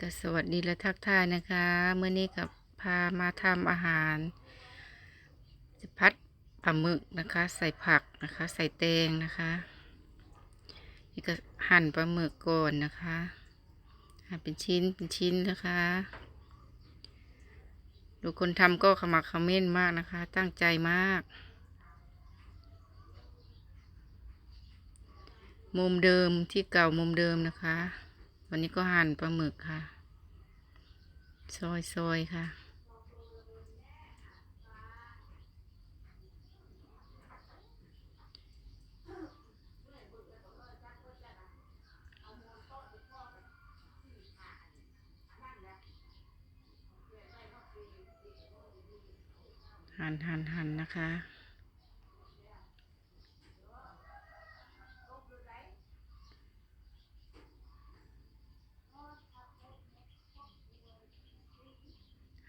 ก็สวัสดีและทักทายนะคะเมื่อนี้กับพามาทำอาหารจะพัดปลาหมึกนะคะ ใส่ผักนะคะ ใส่แตงนะคะนี่ก็หั่นปลาหมึกก่อนนะคะหั่นเป็นชิ้นเป็นชิ้นนะคะ ดูคนทำก็ขมักขม้นมากนะคะ ตั้งใจมาก มุมเดิมที่เก่ามุมเดิมนะคะ วันนี้ก็หั่นปลาหมึกค่ะ ซอยซอยค่ะ หั่นหั่นหั่นนะคะ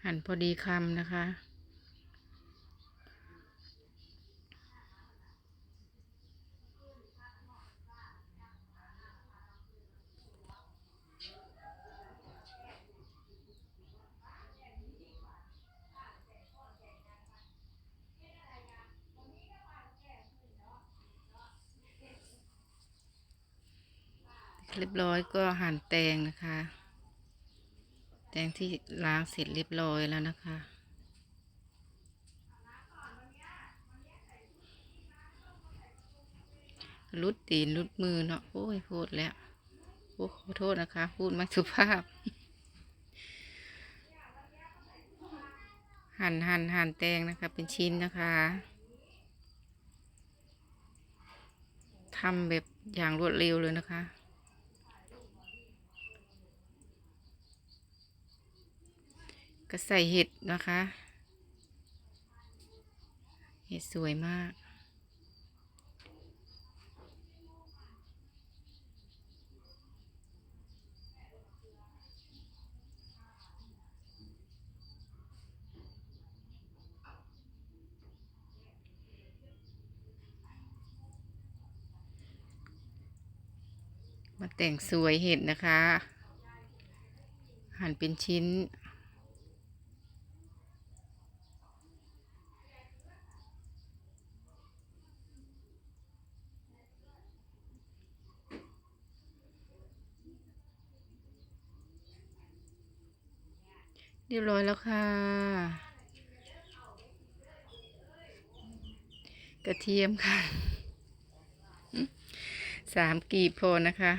หั่นพอดีคำนะคะ เรียบร้อยก็หั่นแตงนะคะ แตงที่ล้างเสร็จเรียบร้อยแล้วนะคะ รุดตีนรุดมือเนาะ โอ้ยพูดแล้ว โอ้ขอโทษนะคะ พูดไม่สุภาพ หั่นหั่นหั่นแตงนะคะ เป็นชิ้นนะคะทำแบบอย่างรวดเร็วเลยนะคะ ก็ใส่เห็ดนะคะ เห็ดสวยมาก มาแต่งสวยเห็ดนะคะ หั่นเป็นชิ้น เรียบร้อยแล้วค่ะ กระเทียมค่ะสามกีบพอนะคะ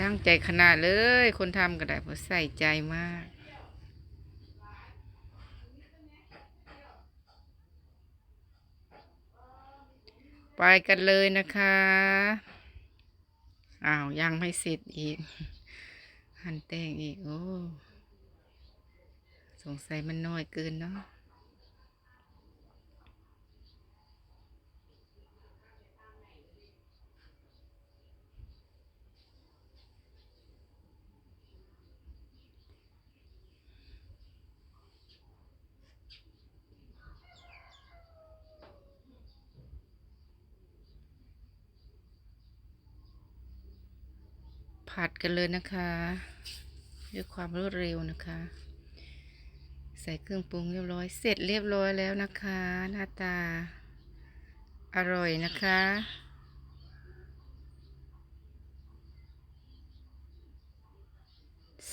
ตั้งใจขนาดเลย คนทำก็ได้เพราะใส่ใจมาก ไปกันเลยนะคะ อ้าว ยังไม่เสร็จอีก หั่นแตงอีก โอ้ สงสัยมันน้อยเกินเนาะ ผัดกันเลยนะคะ ด้วยความรวดเร็วนะคะ ใส่เครื่องปรุงเรียบร้อย เสร็จเรียบร้อยแล้วนะคะ หน้าตา อร่อยนะคะ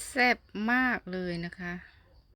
แซ่บมากเลยนะคะ